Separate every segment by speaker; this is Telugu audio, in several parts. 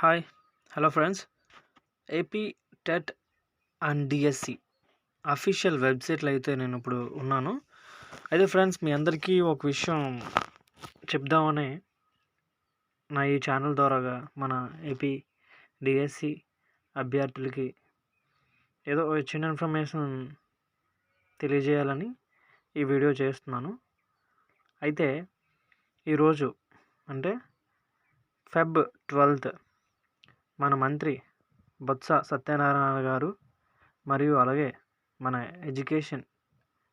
Speaker 1: Hi hello friends. AP TET and DSC official వెబ్సైట్లో అయితే నేను ఇప్పుడు ఉన్నాను. అయితే ఫ్రెండ్స్ మీ అందరికీ ఒక విషయం చెప్దామని నా ఈ ఛానల్ ద్వారాగా మన ఏపీ డిఎస్సి అభ్యర్థులకి ఏదో చిన్న ఇన్ఫర్మేషన్ తెలియజేయాలని ఈ వీడియో చేస్తున్నాను. అయితే ఈరోజు అంటే ఫెబ్ ట్వెల్త్ మన మంత్రి బొత్స సత్యనారాయణ గారు మరియు అలాగే మన ఎడ్యుకేషన్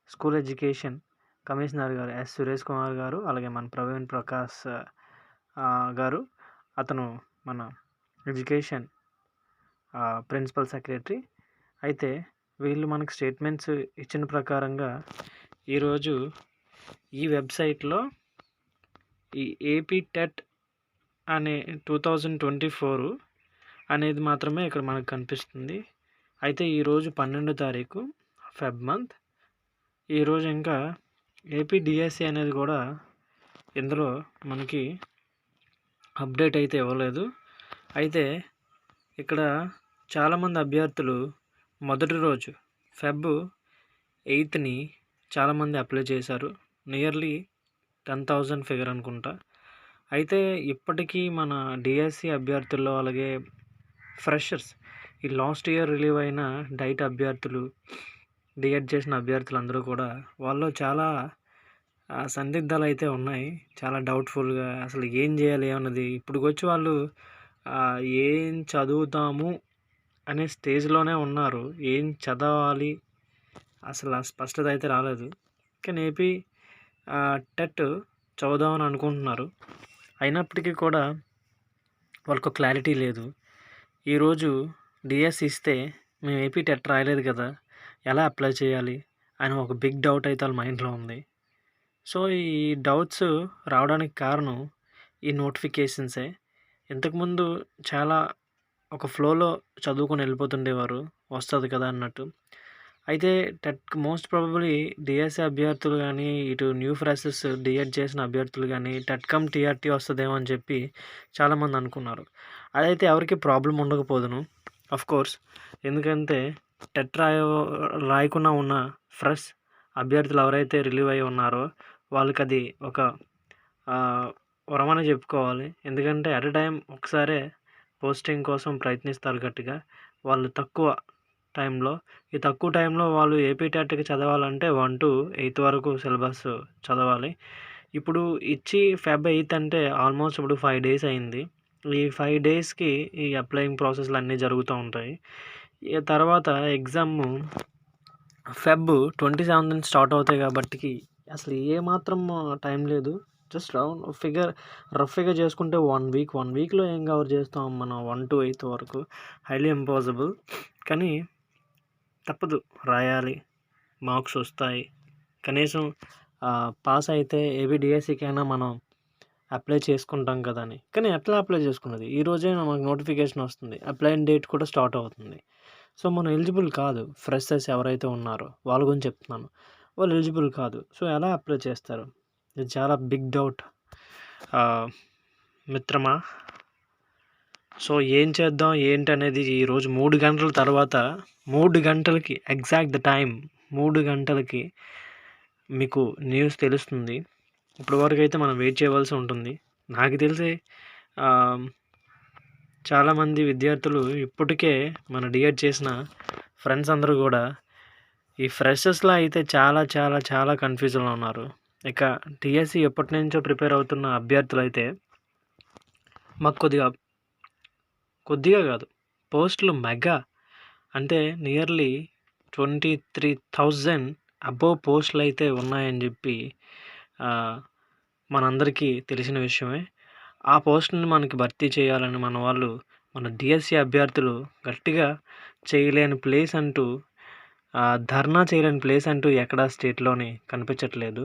Speaker 1: స్కూల్ ఎడ్యుకేషన్ కమిషనర్ గారు ఎస్. సురేష్ కుమార్ గారు అలాగే మన ప్రవీణ్ ప్రకాష్ గారు అతను మన ఎడ్యుకేషన్ ప్రిన్సిపల్ సెక్రటరీ. అయితే వీళ్ళు మనకు స్టేట్మెంట్స్ ఇచ్చిన ప్రకారంగా ఈరోజు ఈ వెబ్సైట్లో ఈ ఏపీ టెట్ అనే టూ థౌజండ్ ట్వంటీ ఫోర్ అనేది మాత్రమే ఇక్కడ మనకు కనిపిస్తుంది. అయితే ఈరోజు పన్నెండో తారీఖు ఫెబ్ మంత్ ఈరోజు ఇంకా ఏపీ డిఎస్సి అనేది కూడా ఇందులో మనకి అప్డేట్ అయితే ఇవ్వలేదు. అయితే ఇక్కడ చాలామంది అభ్యర్థులు మొదటి రోజు ఫెబ్ ఎయిత్ని చాలామంది అప్లై చేశారు. నియర్లీ టెన్ థౌజండ్ ఫిగర్ అనుకుంటా. అయితే ఇప్పటికీ మన డిఎస్సి అభ్యర్థుల్లో అలాగే ఫ్రెషర్స్. ఈ లాస్ట్ ఇయర్ రిలీవ్ అయిన డైట్ అభ్యర్థులు డిఎడ్ చేసిన అభ్యర్థులు అందరూ కూడా వాళ్ళు చాలా సందిగ్ధాలు అయితే ఉన్నాయి. చాలా డౌట్ఫుల్గా అసలు ఏం చేయాలి అన్నది. ఇప్పుడు వచ్చి వాళ్ళు ఏం చదువుతాము అనే స్టేజ్లోనే ఉన్నారు. ఏం చదవాలి అసలు ఆ స్పష్టత అయితే రాలేదు. కానీ ఏపీ టెట్ చదువుదామని అనుకుంటున్నారు. అయినప్పటికీ కూడా వాళ్ళకు క్లారిటీ లేదు. ఈరోజు డిఎస్ ఇస్తే మేము ఏపీ టెట్ రాయలేదు కదా ఎలా అప్లై చేయాలి అని ఒక బిగ్ డౌట్ అయితే వాళ్ళ మైండ్లో ఉంది. సో ఈ డౌట్స్ రావడానికి కారణం ఈ నోటిఫికేషన్సే. ఇంతకుముందు చాలా ఒక ఫ్లోలో చదువుకొని వెళ్ళిపోతుండేవారు వస్తుంది కదా అన్నట్టు. అయితే టెట్ మోస్ట్ ప్రాబబ్లీ డిఎస్సి అభ్యర్థులు కానీ ఇటు న్యూ ఫ్రెషర్స్ డిఎడ్ చేసిన అభ్యర్థులు కానీ టెట్ కమ్ టీఆర్టీ వస్తుందేమో అని చెప్పి చాలామంది అనుకున్నారు. అదైతే ఎవరికి ప్రాబ్లం ఉండకపోదును కోర్స్. ఎందుకంటే టెట్ రాయ రాయకుండా ఉన్న ఫ్రెష్ అభ్యర్థులు ఎవరైతే రిలీవ్ అయి ఉన్నారో వాళ్ళకి అది ఒక వరమని చెప్పుకోవాలి. ఎందుకంటే అట్ టైం ఒకసారే పోస్టింగ్ కోసం ప్రయత్నిస్తారు గట్టిగా. వాళ్ళు తక్కువ టైంలో. ఈ తక్కువ టైంలో వాళ్ళు ఏపీ టెట్కి చదవాలంటే వన్ టు ఎయిత్ వరకు సిలబస్ చదవాలి. ఇప్పుడు ఇచ్చి ఫెబ్ ఎయిత్ అంటే ఆల్మోస్ట్ ఇప్పుడు ఫైవ్ డేస్ అయింది. ఈ ఫైవ్ డేస్కి ఈ అప్లయింగ్ ప్రాసెస్లు అన్నీ జరుగుతూ ఉంటాయి. తర్వాత ఎగ్జామ్ ఫెబ్ ట్వంటీ సెవెంత్ నుంచి స్టార్ట్ అవుతాయి కాబట్టి అసలు ఏ మాత్రం టైం లేదు. Just round figure rough figure చేసుకుంటే వన్ వీక్ వన్ వీక్లో ఏం కవర్ చేస్తాం మనం? వన్ టు ఎయిత్ వరకు. Highly impossible. కానీ తప్పదు రాయాలి మార్క్స్ వస్తాయి. కనీసం పాస్ అయితే ఏబిడిఎస్సికైనా మనం అప్లై చేసుకుంటాం కదా అని. కానీ ఎట్లా అప్లై చేసుకున్నది? ఈ రోజే మనకు నోటిఫికేషన్ వస్తుంది. అప్లైన్ డేట్ కూడా స్టార్ట్ అవుతుంది. సో మనం ఎలిజిబుల్ కాదు. ఫ్రెషర్స్ ఎవరైతే ఉన్నారో వాళ్ళ గురించి చెప్తున్నాను. వాళ్ళు ఎలిజిబుల్ కాదు. సో ఎలా అప్లై చేస్తారు? ఇది చాలా బిగ్ డౌట్. మిత్రమా? సో ఏం చేద్దాం ఏంటనేది ఈరోజు మూడు గంటల తర్వాత మూడు గంటలకి ఎగ్జాక్ట్ ద టైం మూడు గంటలకి మీకు న్యూస్ తెలుస్తుంది. ఇప్పటి వరకు అయితే మనం వెయిట్ చేయవలసి ఉంటుంది. నాకు తెలిసి చాలామంది విద్యార్థులు ఇప్పటికే మన డిఎడ్ చేసిన ఫ్రెండ్స్ అందరూ కూడా ఈ ఫ్రెషర్స్లో అయితే చాలా చాలా చాలా కన్ఫ్యూజన్లో ఉన్నారు. ఇక టీఎస్సీ ఎప్పటి నుంచో ప్రిపేర్ అవుతున్న అభ్యర్థులు అయితే మాకు కొద్దిగా కొద్దిగా కాదు. పోస్టులు మెగా అంటే nearly twenty three thousand above పోస్టులు అయితే ఉన్నాయని చెప్పి మనందరికీ తెలిసిన విషయమే. ఆ పోస్టుని మనకి భర్తీ చేయాలని మన వాళ్ళు మన డిఎస్సి అభ్యర్థులు గట్టిగా చేయలేని ప్లేస్ అంటూ ధర్నా చేయలేని ప్లేస్ అంటూ ఎక్కడా స్టేట్లోని కనిపించట్లేదు.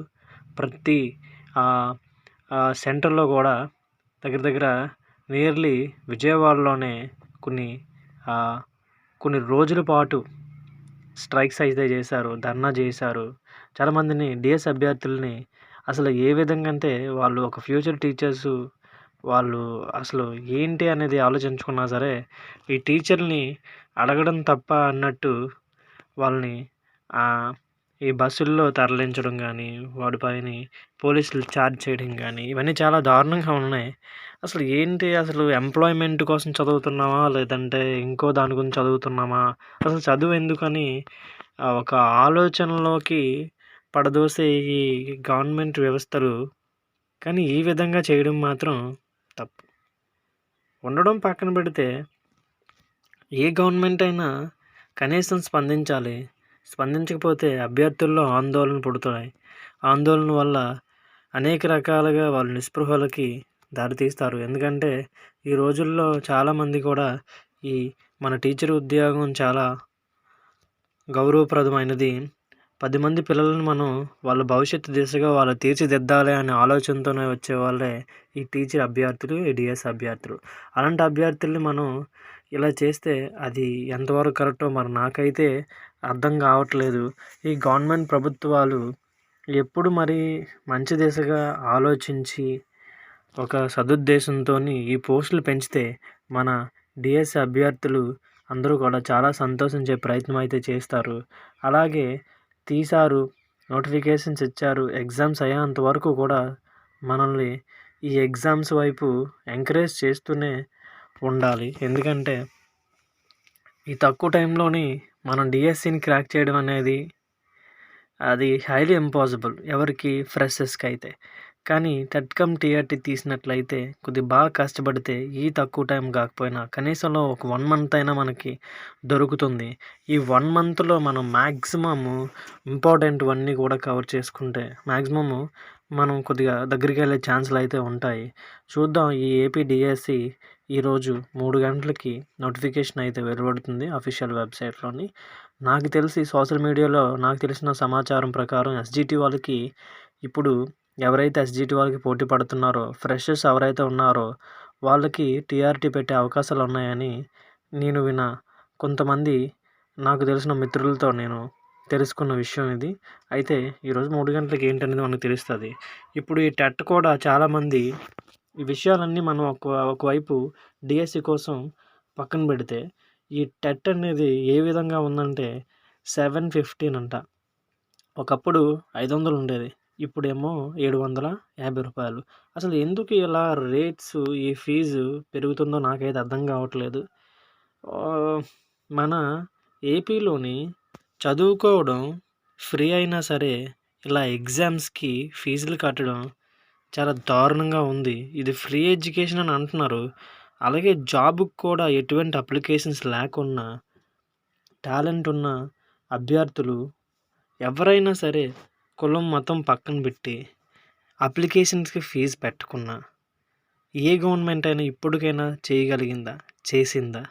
Speaker 1: ప్రతి సెంటర్లో కూడా దగ్గర దగ్గర నియర్లీ విజయవాడలోనే కొన్ని కొన్ని రోజుల పాటు స్ట్రైక్స్ అయితే చేశారు ధర్నా చేశారు. చాలామందిని డిఎస్ అభ్యర్థుల్ని అసలు ఏ విధంగా అంటే వాళ్ళు ఒక ఫ్యూచర్ టీచర్స్ వాళ్ళు అసలు ఏంటి అనేది ఆలోచించుకున్నా సరే ఈ టీచర్ని అడగడం తప్ప అన్నట్టు వాళ్ళని ఈ బస్సుల్లో తరలించడం కానీ వాడిపైన పోలీసులు చార్జ్ చేయడం కానీ ఇవన్నీ చాలా దారుణంగా ఉన్నాయి. అసలు ఏంటి? అసలు ఎంప్లాయ్మెంట్ కోసం చదువుతున్నామా? లేదంటే ఇంకో దాని గురించి చదువుతున్నామా? అసలు చదువు ఎందుకని? ఒక ఆలోచనలోకి పడదోసే ఈ గవర్నమెంట్ వ్యవస్థలు. కానీ ఈ విధంగా చేయడం మాత్రం తప్పు. ఉండడం పక్కన పెడితే ఏ గవర్నమెంట్ అయినా కనీసం స్పందించాలి. స్పందించకపోతే అభ్యర్థుల్లో ఆందోళన పుడుతున్నాయి. ఆందోళన వల్ల అనేక రకాలుగా వాళ్ళు నిస్పృహలకి దారితీస్తారు. ఎందుకంటే ఈ రోజుల్లో చాలామంది కూడా ఈ మన టీచర్ ఉద్యోగం చాలా గౌరవప్రదమైనది. పది మంది పిల్లలను మనం వాళ్ళ భవిష్యత్తు దిశగా వాళ్ళు తీర్చిదిద్దాలి అనే ఆలోచనతోనే వచ్చే వాళ్ళే ఈ టీచర్ అభ్యర్థులు ఈ డిఎస్ అభ్యర్థులు. అలాంటి అభ్యర్థుల్ని మనం ఇలా చేస్తే అది ఎంతవరకు కరెక్టో మరి నాకైతే అర్థం కావట్లేదు. ఈ గవర్నమెంట్ ప్రభుత్వాలు ఎప్పుడు మరి మంచి దిశగా ఆలోచించి ఒక సదుద్దేశంతో ఈ పోస్టులు పెంచితే మన డిఎస్ అభ్యర్థులు అందరూ కూడా చాలా సంతోషించే ప్రయత్నం అయితే చేస్తారు. అలాగే తీశారు నోటిఫికేషన్స్ ఇచ్చారు ఎగ్జామ్స్ అయ్యేంత వరకు కూడా మనల్ని ఈ ఎగ్జామ్స్ వైపు ఎంకరేజ్ చేస్తూనే ఉండాలి. ఎందుకంటే ఈ తక్కువ టైంలోని మనం డిఎస్సిని క్రాక్ చేయడం అనేది అది హైలీ ఇంపాసిబుల్ ఎవరికి ఫ్రెషర్స్కి అయితే. కానీ టెట్కమ్ టీఆర్టీ తీసినట్లయితే కొద్దిగా బాగా కష్టపడితే ఈ తక్కువ టైం కాకపోయినా కనీసంలో ఒక వన్ మంత్ అయినా మనకి దొరుకుతుంది. ఈ వన్ మంత్లో మనం మ్యాక్సిమము ఇంపార్టెంట్వన్నీ కూడా కవర్ చేసుకుంటే మ్యాక్సిమమ్ మనం కొద్దిగా దగ్గరికి వెళ్ళే ఛాన్సులు అయితే ఉంటాయి. చూద్దాం ఈ ఏపీ డిఎస్సి ఈరోజు మూడు గంటలకి నోటిఫికేషన్ అయితే వెలువడుతుంది అఫీషియల్ వెబ్సైట్లోని. నాకు తెలిసి సోషల్ మీడియాలో నాకు తెలిసిన సమాచారం ప్రకారం ఎస్జిటి వాళ్ళకి ఇప్పుడు ఎవరైతే ఎస్జిటి వాళ్ళకి పోటీ పడుతున్నారో ఫ్రెషర్స్ ఎవరైతే ఉన్నారో వాళ్ళకి టీఆర్టీ పెట్టే అవకాశాలు ఉన్నాయని నేను విన కొంతమంది నాకు తెలిసిన మిత్రులతో నేను తెలుసుకున్న విషయం ఇది. అయితే ఈరోజు మూడు గంటలకి ఏంటనేది మనకు తెలుస్తుంది. ఇప్పుడు ఈ టెట్ కూడా చాలామంది ఈ విషయాలన్నీ మనం ఒక ఒకవైపు డిఎస్సి కోసం పక్కన పెడితే ఈ టెట్ అనేది ఏ విధంగా ఉందంటే సెవెన్ ఫిఫ్టీన్ అంట. ఒకప్పుడు ఐదు వందలు ఉండేది. ఇప్పుడేమో ఏడు వందల యాభై రూపాయలు. అసలు ఎందుకు ఇలా రేట్స్ ఈ ఫీజు పెరుగుతుందో నాకైతే అర్థం కావట్లేదు. మన ఏపీలోని చదువుకోవడం ఫ్రీ అయినా సరే ఇలా ఎగ్జామ్స్కి ఫీజులు కట్టడం చాలా దారుణంగా ఉంది. ఇది ఫ్రీ ఎడ్యుకేషన్ అని అంటున్నారు. అలాగే జాబ్కి కూడా ఎటువంటి అప్లికేషన్స్ లేకున్నా టాలెంట్ ఉన్న అభ్యర్థులు ఎవరైనా సరే కులం మతం పక్కన పెట్టి అప్లికేషన్స్కి ఫీజు పెట్టకున్నా ఏ గవర్నమెంట్ అయినా ఇప్పటికైనా చేయగలిగిందా? చేసిందా?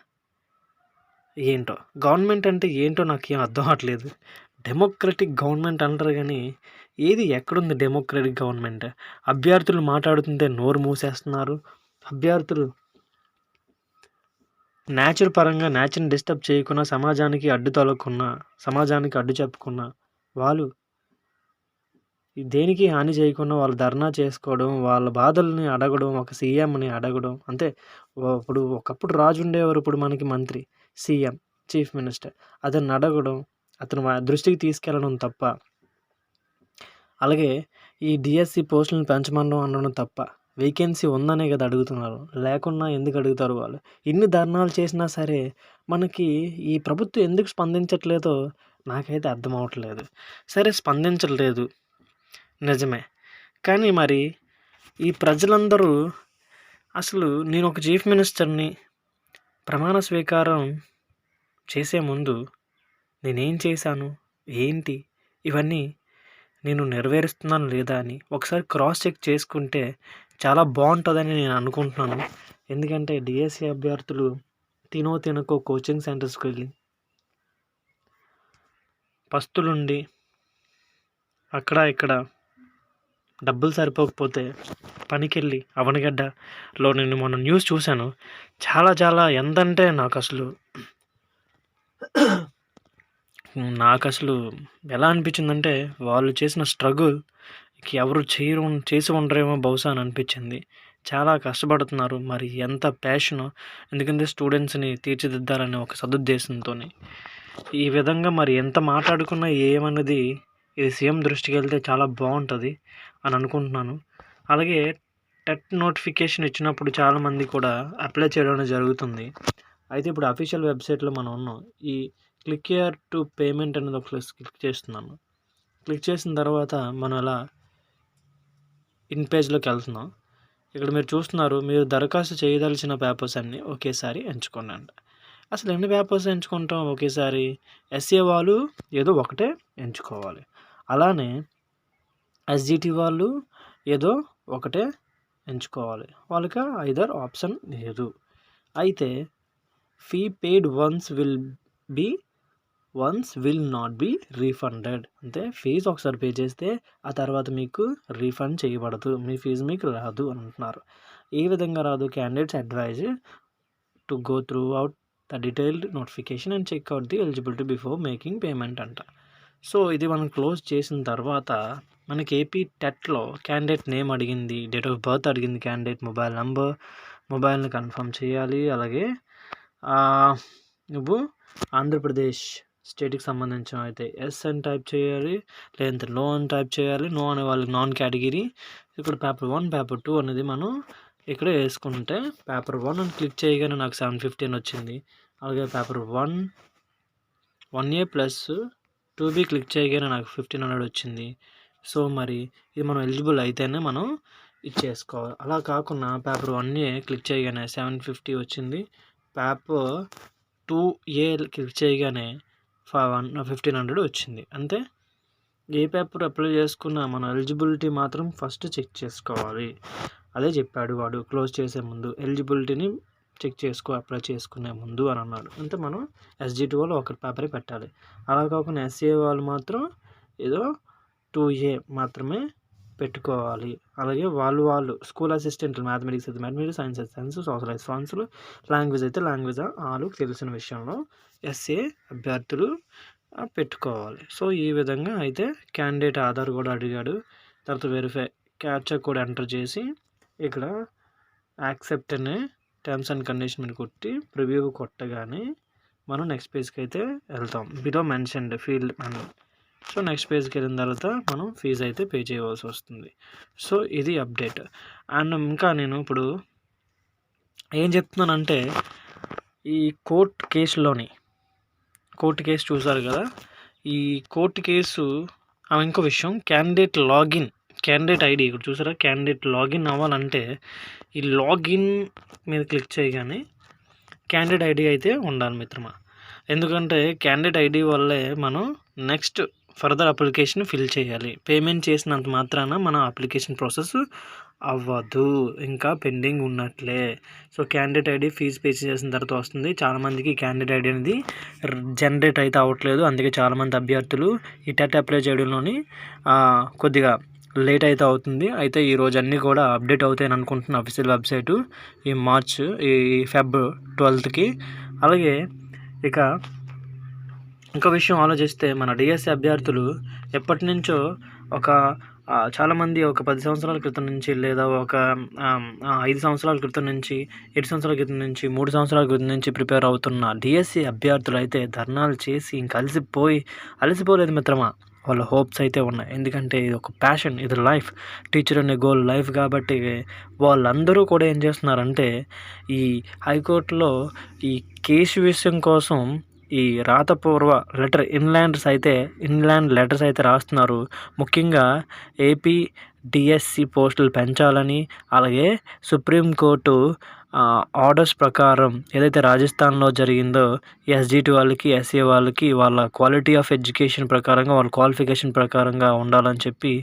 Speaker 1: ఏంటో? గవర్నమెంట్ అంటే ఏంటో నాకు ఏం అర్థం అవ్వట్లేదు డెమోక్రటిక్ గవర్నమెంట్ అంటారు కానీ ఏది ఎక్కడుంది డెమోక్రటిక్ గవర్నమెంట్? అభ్యర్థులు మాట్లాడుతుంటే నోరు మూసేస్తున్నారు. అభ్యర్థులు నేచర్ పరంగా నేచర్ని డిస్టర్బ్ చేయకుండా సమాజానికి అడ్డు తొలగకున్నా సమాజానికి అడ్డు చెప్పుకున్నా వాళ్ళు దేనికి హాని చేయకుండా వాళ్ళు ధర్నా చేసుకోవడం వాళ్ళ బాధల్ని అడగడం ఒక సీఎంని అడగడం. అంతే. ఇప్పుడు ఒకప్పుడు రాజు ఉండేవారు ఇప్పుడు మనకి మంత్రి సీఎం చీఫ్ మినిస్టర్. అతన్ని అడగడం అతను దృష్టికి తీసుకెళ్ళడం తప్ప. అలాగే ఈ డిఎస్సి పోస్టులను పెంచమనడం అనడం తప్ప. వేకెన్సీ ఉందనే కదా అడుగుతున్నారు. లేకున్నా ఎందుకు అడుగుతారు వాళ్ళు? ఇన్ని ధర్నాలు చేసినా సరే మనకి ఈ ప్రభుత్వం ఎందుకు స్పందించట్లేదో నాకైతే అర్థం అవ్వట్లేదు సరే స్పందించట్లేదు. నిజమే. కానీ మరి ఈ ప్రజలందరూ అసలు నేను ఒక చీఫ్ మినిస్టర్ని ప్రమాణ స్వీకారం చేసే ముందు నేనేం చేశాను? ఏంటి? ఇవన్నీ నేను నెరవేరుస్తున్నాను లేదా అని ఒకసారి క్రాస్ చెక్ చేసుకుంటే చాలా బాగుంటుందని నేను అనుకుంటున్నాను. ఎందుకంటే డిఎస్సి అభ్యర్థులు తినో తినకో కోచింగ్ సెంటర్స్కి వెళ్ళి పస్తులుండి అక్కడ ఇక్కడ డబ్బులు సరిపోకపోతే పనికెళ్ళి అవనగడ్డలో నేను మొన్న న్యూస్ చూశాను. చాలా చాలా ఎంతంటే నాకు అసలు నాకు అసలు ఎలా అనిపించిందంటే వాళ్ళు చేసిన స్ట్రగుల్ ఎవరు చేయరు చేసి ఉండరేమో బహుశా అని అనిపించింది. చాలా కష్టపడుతున్నారు మరి ఎంత ప్యాషను ఎందుకంటే స్టూడెంట్స్ని తీర్చిదిద్దాలనే ఒక సదుద్దేశంతో ఈ విధంగా మరి ఎంత మాట్లాడుకున్నా ఏమన్నది ఇది సీఎం దృష్టికి వెళ్తే చాలా బాగుంటుంది అని అనుకుంటున్నాను. అలాగే టెట్ నోటిఫికేషన్ ఇచ్చినప్పుడు చాలామంది కూడా అప్లై చేయడం జరుగుతుంది. అయితే ఇప్పుడు అఫీషియల్ వెబ్సైట్లో మనం ఉన్నాం. ఈ క్లిక్ ఇయర్ టు పేమెంట్ అనేది ఒక క్లిక్ చేస్తున్నాను. క్లిక్ చేసిన తర్వాత మనం అలా ఇన్ పేజ్లోకి వెళ్తున్నాం. ఇక్కడ మీరు చూస్తున్నారు మీరు దరఖాస్తు చేయదలిచిన పేపర్స్ అన్నీ ఒకేసారి ఎంచుకోండి అసలు ఎన్ని పేపర్స్ ఎంచుకుంటాం ఒకేసారి? ఎస్ఏ వాళ్ళు ఏదో ఒకటే ఎంచుకోవాలి. అలానే ఎస్జిటి వాళ్ళు ఏదో ఒకటే ఎంచుకోవాలి. వాళ్ళకి ఐదర్ ఆప్షన్ లేదు. అయితే fee paid once will be once will not be refunded. అంటే ఫీజు ఒకసారి పే చేస్తే ఆ తర్వాత మీకు రీఫండ్ చేయబడదు. మీ ఫీజు మీకు రాదు అని అంటున్నారు. ఏ విధంగా రాదు. Candidates advise to go through out the detailed notification and check out the eligibility before making payment అంట. సో ఇది మనం క్లోజ్ చేసిన తర్వాత మనకి ఏపీ టెట్లో క్యాండిడేట్ నేమ్ అడిగింది డేట్ ఆఫ్ బర్త్ అడిగింది క్యాండిడేట్ మొబైల్ నెంబర్ మొబైల్ని కన్ఫర్మ్ చేయాలి. అలాగే నువ్వు ఆంధ్రప్రదేశ్ స్టేట్కి సంబంధించిన అయితే ఎస్ అని టైప్ చేయాలి లేదంటే నో అని టైప్ చేయాలి నో అనే వాళ్ళకి నాన్ కేటగిరీ ఇక్కడ పేపర్ వన్ పేపర్ టూ అనేది మనం ఇక్కడ వేసుకుంటే పేపర్ వన్ అని క్లిక్ చేయగానే నాకు సెవెన్ ఫిఫ్టీ అని వచ్చింది. అలాగే paper one one A plus two B click చేయగానే నాకు ఫిఫ్టీన్ హండ్రెడ్ వచ్చింది. సో మరి ఇది మనం ఎలిజిబుల్ అయితేనే మనం ఇచ్చేసుకోవాలి. అలా కాకుండా పేపర్ వన్ ఏ క్లిక్ చేయగానే సెవెన్ ఫిఫ్టీ వచ్చింది. పేపర్ టూ ఏ క్లిక్ చేయగానే ఫైవ్ వన్ ఫిఫ్టీన్ హండ్రెడ్ వచ్చింది. అంతే ఏ పేపర్ అప్లై చేసుకున్నా మన ఎలిజిబిలిటీ మాత్రం ఫస్ట్ చెక్ చేసుకోవాలి. అదే చెప్పాడు వాడు క్లోజ్ చేసే ముందు ఎలిజిబిలిటీని చెక్ చేసుకో అప్లై చేసుకునే ముందు అని అన్నాడు. అంటే మనం ఎస్జిటి వాళ్ళు ఒకటి పేపరే పెట్టాలి. అలా కాకుండా ఎస్ఏ వాళ్ళు మాత్రం ఏదో టూ ఏ మాత్రమే పెట్టుకోవాలి. అలాగే వాళ్ళు వాళ్ళు స్కూల్ అసిస్టెంట్లు మ్యాథమెటిక్స్ అయితే మ్యాథమెటిక్స్ సైన్స్ అయితే సైన్స్ సోషల్ అయితే లాంగ్వేజ్ అయితే లాంగ్వేజ్ వాళ్ళు తెలిసిన విషయంలో ఎస్ఏ అభ్యర్థులు పెట్టుకోవాలి. సో ఈ విధంగా అయితే క్యాండిడేట్ ఆధార్ కూడా అడిగాడు. తర్వాత వెరిఫై క్యాప్చర్ కూడా ఎంటర్ చేసి ఇక్కడ యాక్సెప్ట్ అనే టర్మ్స్ అండ్ కండిషన్ మీద కొట్టి ప్రివ్యూ కొట్టగానే మనం నెక్స్ట్ పేజ్కి అయితే వెళ్తాం. బిలో మెన్షన్డ్ ఫీల్డ్ అని సో నెక్స్ట్ పేజ్కి వెళ్ళిన తర్వాత మనం ఫీజు అయితే పే చేయవలసి వస్తుంది. సో ఇది అప్డేట్. అండ్ ఇంకా నేను ఇప్పుడు ఏం చెప్తున్నానంటే ఈ కోర్ట్ కేసులోని కోర్టు కేసు చూసారు కదా? ఈ కోర్టు కేసు ఇంకో విషయం. క్యాండిడేట్ లాగిన్ క్యాండిడేట్ ఐడి ఇక్కడ చూసారా? క్యాండిడేట్ లాగిన్ అవ్వాలంటే ఈ లాగిన్ మీద క్లిక్ చేయగానే క్యాండిడేట్ ఐడి అయితే ఉండాలి మిత్రమా. ఎందుకంటే క్యాండిడేట్ ఐడి వల్లే మనం నెక్స్ట్ ఫర్దర్ అప్లికేషన్ ఫిల్ చేయాలి. పేమెంట్ చేసినంత మాత్రాన మన అప్లికేషన్ ప్రాసెస్ అవ్వదు. ఇంకా పెండింగ్ ఉన్నట్లే. So candidate ID fees pay చేసిన తర్వాత వస్తుంది. చాలామందికి క్యాండిడేట్ ఐడి అనేది జనరేట్ అయితే అవ్వట్లేదు. అందుకే చాలామంది అభ్యర్థులు ఈ టెట్ అప్లై చేయడంలోని కొద్దిగా లేట్ అయితే అవుతుంది. అయితే ఈరోజు అన్నీ కూడా అప్డేట్ అవుతాయని అనుకుంటున్నాను అఫీషియల్ వెబ్సైటు ఈ మార్చ్ ఈ ఫెబ్ ట్వెల్త్కి. అలాగే ఇక ఇంకో విషయం ఆలోచిస్తే మన డిఎస్సి అభ్యర్థులు ఎప్పటి నుంచో ఒక చాలామంది ఒక పది సంవత్సరాల క్రితం నుంచి లేదా ఒక ఐదు సంవత్సరాల క్రితం నుంచి ఏడు సంవత్సరాల క్రితం నుంచి మూడు సంవత్సరాల క్రితం నుంచి ప్రిపేర్ అవుతున్న డిఎస్సి అభ్యర్థులు అయితే ధర్నాలు చేసి ఇంక అలసిపోయి అలసిపోలేదు మిత్రమా? వాళ్ళ హోప్స్ అయితే ఉన్నాయి. ఎందుకంటే ఇది ఒక ప్యాషన్ ఇది లైఫ్ టీచర్ అనే గోల్ లైఫ్ కాబట్టి వాళ్ళందరూ కూడా ఏం చేస్తున్నారంటే ఈ హైకోర్టులో ఈ కేసు విషయం కోసం ఈ రాతపూర్వ లెటర్ ఇన్లాండ్స్ అయితే ఇన్లాండ్ లెటర్స్ అయితే రాస్తున్నారు. ముఖ్యంగా ఏపీ డిఎస్సి పోస్టులు పెంచాలని అలాగే సుప్రీంకోర్టు ఆర్డర్స్ ప్రకారం ఏదైతే రాజస్థాన్లో జరిగిందో ఎస్జిటి వాళ్ళకి ఎస్ఏ వాళ్ళకి వాళ్ళ క్వాలిటీ ఆఫ్ ఎడ్యుకేషన్ ప్రకారంగా వాళ్ళ క్వాలిఫికేషన్ ప్రకారంగా ఉండాలని చెప్పి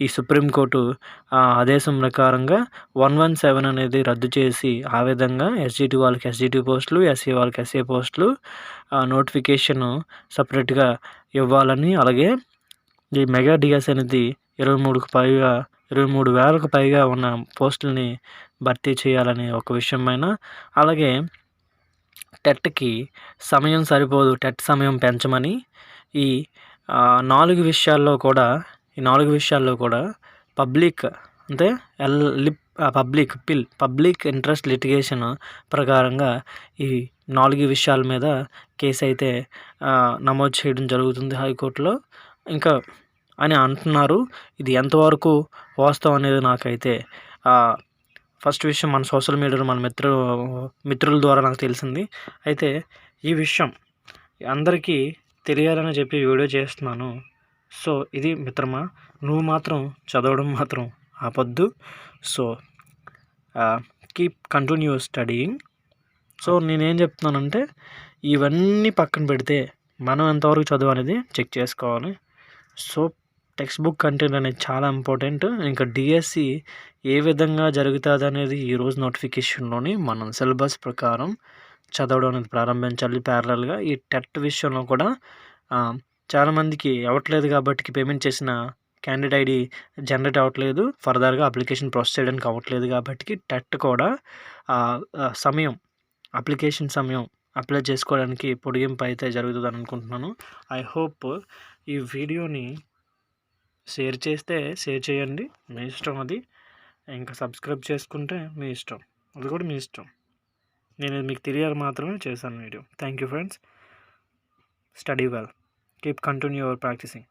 Speaker 1: ఈ సుప్రీంకోర్టు ఆదేశం ప్రకారంగా వన్ వన్ సెవెన్ అనేది రద్దు చేసి ఆ విధంగా ఎస్జిటి వాళ్ళకి ఎస్జిటి పోస్టులు ఎస్ఏ వాళ్ళకి ఎస్ఏ పోస్టులు నోటిఫికేషన్ సపరేట్గా ఇవ్వాలని అలాగే ఈ మెగా డిఎస్ అనేది ఇరవై మూడుకు పైగా ఇరవై మూడు వేలకు పైగా ఉన్న పోస్టుల్ని భర్తీ చేయాలని ఒక విషయం పైన అలాగే టెట్కి సమయం సరిపోదు టెట్ సమయం పెంచమని ఈ నాలుగు విషయాల్లో కూడా ఈ నాలుగు విషయాల్లో కూడా పబ్లిక్ అంటే ఎల్ lip public PIL public interest litigation ప్రకారంగా ఈ నాలుగు విషయాల మీద కేసు అయితే నమోదు చేయడం జరుగుతుంది హైకోర్టులో. ఇంకా అని అంటున్నారు. ఇది ఎంతవరకు వాస్తవం అనేది నాకైతే ఫస్ట్ విషయం మన సోషల్ మీడియాలో మన మిత్రు మిత్రుల ద్వారా నాకు తెలిసింది. అయితే ఈ విషయం అందరికీ తెలియాలని చెప్పి వీడియో చేస్తున్నాను. సో ఇది మిత్రమా? నువ్వు మాత్రం చదవడం మాత్రం ఆపొద్దు. So keep continue studying. So నేనేం చెప్తున్నానంటే ఇవన్నీ పక్కన పెడితే మనం ఎంతవరకు చదువు అనేది చెక్ చేసుకోవాలి. సో టెక్స్ట్ బుక్ కంటెంట్ అనేది చాలా ఇంపార్టెంట్. ఇంకా డిఎస్సి ఏ విధంగా జరుగుతుంది అనేది ఈరోజు నోటిఫికేషన్లోని మనం సిలబస్ ప్రకారం చదవడం అనేది ప్రారంభించాలి ప్యారలల్గా. ఈ టెట్ విషయంలో కూడా చాలామందికి అవ్వట్లేదు కాబట్టి పేమెంట్ చేసిన క్యాండిడేట్ ఐడి జనరేట్ అవ్వట్లేదు. ఫర్దర్గా అప్లికేషన్ ప్రాసెస్ చేయడానికి అవ్వట్లేదు కాబట్టి టెట్ కూడా సమయం అప్లికేషన్ సమయం అప్లై చేసుకోవడానికి పొడిగింపు అయితే జరుగుతుందని అనుకుంటున్నాను. ఐ హోప్ ఈ వీడియోని షేర్ చేస్తే షేర్ చేయండి. మీ ఇష్టం అది. ఇంకా సబ్స్క్రైబ్ చేసుకుంటే మీ ఇష్టం. అది కూడా మీ ఇష్టం. నేను మీకు తెలియాలి మాత్రమే చేశాను video. Thank you friends study well keep continue your practicing